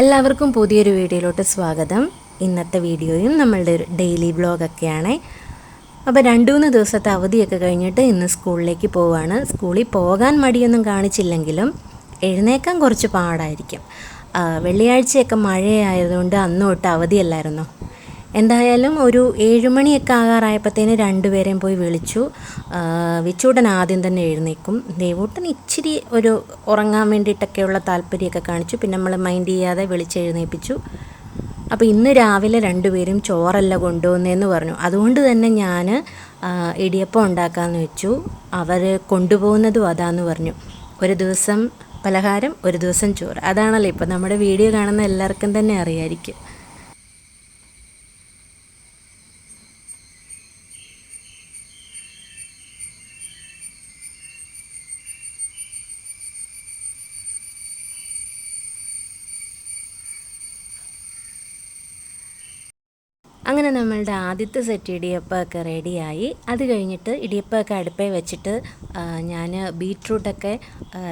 എല്ലാവർക്കും പുതിയൊരു വീഡിയോയിലോട്ട് സ്വാഗതം. ഇന്നത്തെ വീഡിയോയും നമ്മളുടെ ഒരു ഡെയിലി വ്ളോഗൊക്കെയാണ് അപ്പോൾ രണ്ട് മൂന്ന് ദിവസത്തെ അവധിയൊക്കെ കഴിഞ്ഞിട്ട് ഇന്ന് സ്കൂളിലേക്ക് പോവുകയാണ് സ്കൂളിൽ പോകാൻ മടിയൊന്നും കാണിച്ചില്ലെങ്കിലും എഴുന്നേക്കാൻ കുറച്ച് പാടായിരിക്കും. വെള്ളിയാഴ്ചയൊക്കെ മഴയായതുകൊണ്ട് അന്ന് തൊട്ട് അവധിയല്ലായിരുന്നോ? എന്തായാലും ഒരു ഏഴുമണിയൊക്കെ ആകാറായപ്പോഴത്തേന് രണ്ടുപേരെയും പോയി വിളിച്ചു. വിച്ചൂടൻ ആദ്യം തന്നെ എഴുന്നേക്കും ദേവൂട്ടൻ ഇച്ചിരി ഒരു ഉറങ്ങാൻ വേണ്ടിയിട്ടൊക്കെയുള്ള താല്പര്യമൊക്കെ കാണിച്ചു. പിന്നെ നമ്മൾ മൈൻഡ് ചെയ്യാതെ വിളിച്ചെഴുന്നേൽപ്പിച്ചു അപ്പോൾ ഇന്ന് രാവിലെ രണ്ടുപേരും ചോറല്ല കൊണ്ടുവന്നതെന്ന് പറഞ്ഞു. അതുകൊണ്ട് തന്നെ ഞാൻ ഇടിയപ്പം ഉണ്ടാക്കാമെന്ന് വെച്ചു. അവർ കൊണ്ടുപോകുന്നതും അതാന്ന് പറഞ്ഞു. ഒരു ദിവസം പലഹാരം ഒരു ദിവസം ചോറ്. അതാണല്ലോ ഇപ്പോൾ നമ്മുടെ വീഡിയോ കാണുന്ന എല്ലാവർക്കും തന്നെ അറിയായിരിക്കും. അങ്ങനെ നമ്മളുടെ ആദ്യത്തെ സെറ്റ് ഇടിയപ്പമൊക്കെ റെഡിയായി അത് കഴിഞ്ഞിട്ട് ഇടിയപ്പമൊക്കെ അടുപ്പേ വെച്ചിട്ട് ഞാൻ ബീട്രൂട്ടൊക്കെ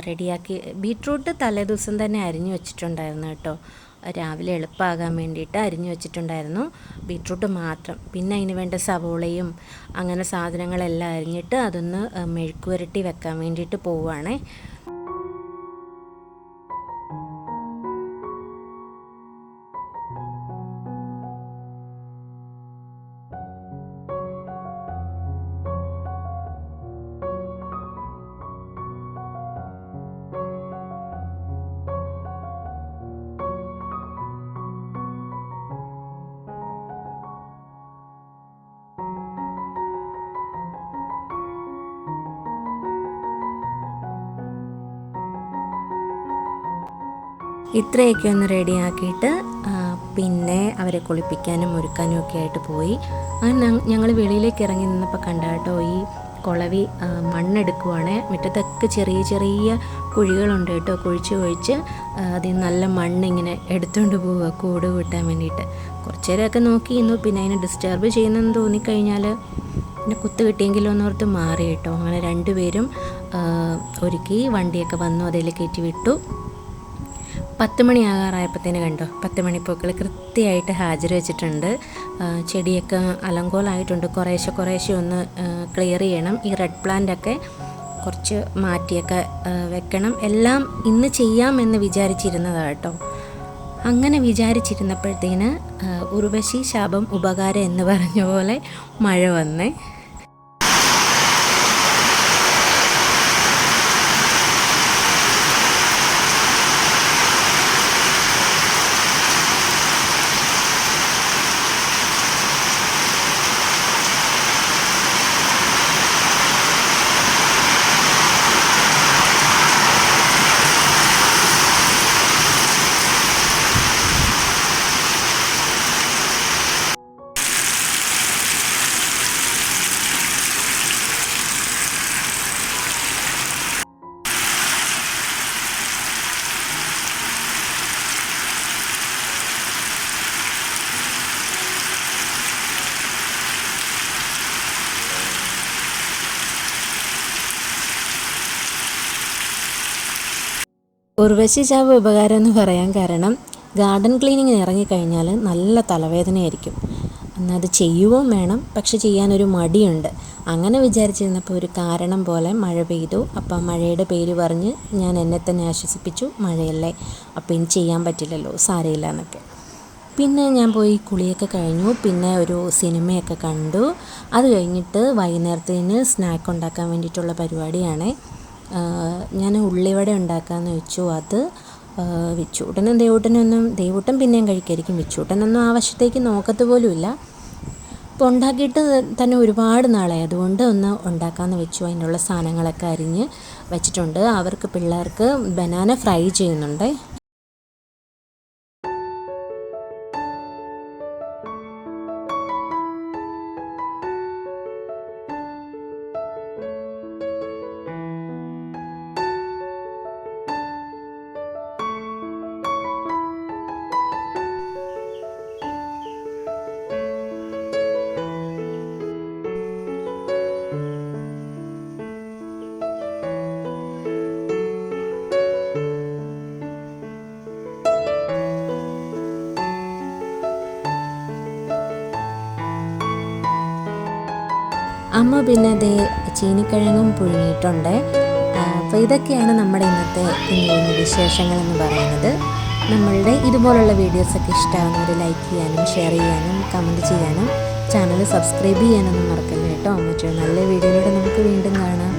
റെഡിയാക്കി ബീട്രൂട്ട് തലേദിവസം തന്നെ അരിഞ്ഞു വെച്ചിട്ടുണ്ടായിരുന്നു കേട്ടോ. രാവിലെ എളുപ്പമാകാൻ വേണ്ടിയിട്ട് അരിഞ്ഞു വെച്ചിട്ടുണ്ടായിരുന്നു ബീട്രൂട്ട് മാത്രം. പിന്നെ അതിന് വേണ്ട സവോളയും അങ്ങനെ സാധനങ്ങളെല്ലാം അരിഞ്ഞിട്ട് അതൊന്ന് മെഴുക്കുവരട്ടി വെക്കാൻ വേണ്ടിയിട്ട് പോവുകയാണേ ഇത്രയൊക്കെ ഒന്ന് റെഡിയാക്കിയിട്ട് പിന്നെ അവരെ കുളിപ്പിക്കാനും ഒരുക്കാനും ഒക്കെ ആയിട്ട് പോയി. അങ്ങനെ ഞങ്ങൾ വെളിയിലേക്ക് ഇറങ്ങി നിന്നപ്പോൾ കണ്ട കേട്ടോ ഈ കുളവി മണ്ണെടുക്കുവാണ്. മുറ്റത്തൊക്കെ ചെറിയ ചെറിയ കുഴികളുണ്ട് കേട്ടോ കുഴിച്ച് കുഴിച്ച് അതിൽ നല്ല മണ്ണിങ്ങനെ എടുത്തുകൊണ്ട് പോവുക കൂട് കൂട്ടാൻ വേണ്ടിയിട്ട്. കുറച്ച് നേരമൊക്കെ നോക്കി ഇന്നു പിന്നെ അതിനെ ഡിസ്റ്റർബ് ചെയ്യുന്നതെന്ന് തോന്നിക്കഴിഞ്ഞാൽ പിന്നെ കുത്ത് കിട്ടിയെങ്കിലോ എന്നോർത്ത് മാറി കേട്ടോ അങ്ങനെ രണ്ടുപേരും ഒരുക്കി വണ്ടിയൊക്കെ വന്നു അതിൽ കയറ്റി വിട്ടു. പത്ത് മണിയാകാറായപ്പോഴത്തേന് കണ്ടോ? പത്ത് മണിപ്പൂക്കൾ കൃത്യമായിട്ട് ഹാജർ വെച്ചിട്ടുണ്ട്. ചെടിയൊക്കെ അലങ്കോലായിട്ടുണ്ട്. കുറേശ്ശെ കുറേശ്ശെ ഒന്ന് ക്ലിയർ ചെയ്യണം. ഈ റെഡ് പ്ലാന്റൊക്കെ കുറച്ച് മാറ്റിയൊക്കെ വെക്കണം. എല്ലാം ഇന്ന് ചെയ്യാമെന്ന് വിചാരിച്ചിരുന്നതാണ് കേട്ടോ. അങ്ങനെ വിചാരിച്ചിരുന്നപ്പോഴത്തേന് ഉർവശി ശാപം ഉപകാരം എന്ന് പറഞ്ഞ പോലെ മഴ വന്നേ. ഉർവശി ചാവ് ഉപകാരം എന്ന് പറയാൻ കാരണം ഗാർഡൻ ക്ലീനിങ്ങിന് ഇറങ്ങിക്കഴിഞ്ഞാൽ നല്ല തലവേദനയായിരിക്കും. എന്നാൽ അത് ചെയ്യുകയും വേണം പക്ഷെ ചെയ്യാനൊരു മടിയുണ്ട്. അങ്ങനെ വിചാരിച്ചിരുന്നപ്പോൾ ഒരു കാരണം പോലെ മഴ പെയ്തു. അപ്പം മഴയുടെ പേര് പറഞ്ഞ് ഞാൻ എന്നെ തന്നെ ആശ്വസിപ്പിച്ചു. മഴയല്ലേ അപ്പം ഇനി ചെയ്യാൻ പറ്റില്ലല്ലോ സാരയില്ല എന്നൊക്കെ. പിന്നെ ഞാൻ പോയി കുളിയൊക്കെ കഴിഞ്ഞു. പിന്നെ ഒരു സിനിമയൊക്കെ കണ്ടു. അത് കഴിഞ്ഞിട്ട് വൈകുന്നേരത്തിന് സ്നാക്ക് ഉണ്ടാക്കാൻ വേണ്ടിയിട്ടുള്ള പരിപാടിയാണ്. ഞാൻ ഉള്ളിവട ഉണ്ടാക്കാമെന്ന് വെച്ചു. അത് വിച്ചൂട്ടനും ദേവൂട്ടനൊന്നും ദേവൂട്ടൻ പിന്നെയും കഴിക്കായിരിക്കും. വിച്ചൂട്ടനൊന്നും ആ വശത്തേക്ക് നോക്കത്ത് പോലുമില്ല. അപ്പോൾ ഉണ്ടാക്കിയിട്ട് തന്നെ ഒരുപാട് നാളായി. അതുകൊണ്ട് ഒന്ന് ഉണ്ടാക്കാമെന്ന് വെച്ചു. അതിനുള്ള സാധനങ്ങളൊക്കെ അരിഞ്ഞ് വെച്ചിട്ടുണ്ട്. അവർക്ക് പിള്ളേർക്ക് ബനാന ഫ്രൈ ചെയ്യുന്നുണ്ട്. അമ്മ പിന്നെ ദേ ചീനിക്കിഴങ്ങും പുഴുങ്ങിയിട്ടുണ്ട്. അപ്പോൾ ഇതൊക്കെയാണ് നമ്മുടെ ഇന്നത്തെ കുഞ്ഞു വിശേഷങ്ങൾ എന്ന് പറയുന്നത്. നമ്മളുടെ ഇതുപോലുള്ള വീഡിയോസൊക്കെ ഇഷ്ടമാകുന്നവർ ലൈക്ക് ചെയ്യാനും ഷെയർ ചെയ്യാനും കമന്റ് ചെയ്യാനും ചാനൽ സബ്സ്ക്രൈബ് ചെയ്യാനൊന്നും മറക്കല്ല കേട്ടോ? മറ്റൊരു നല്ല വീഡിയോയിലൂടെ നമുക്ക് വീണ്ടും കാണാം.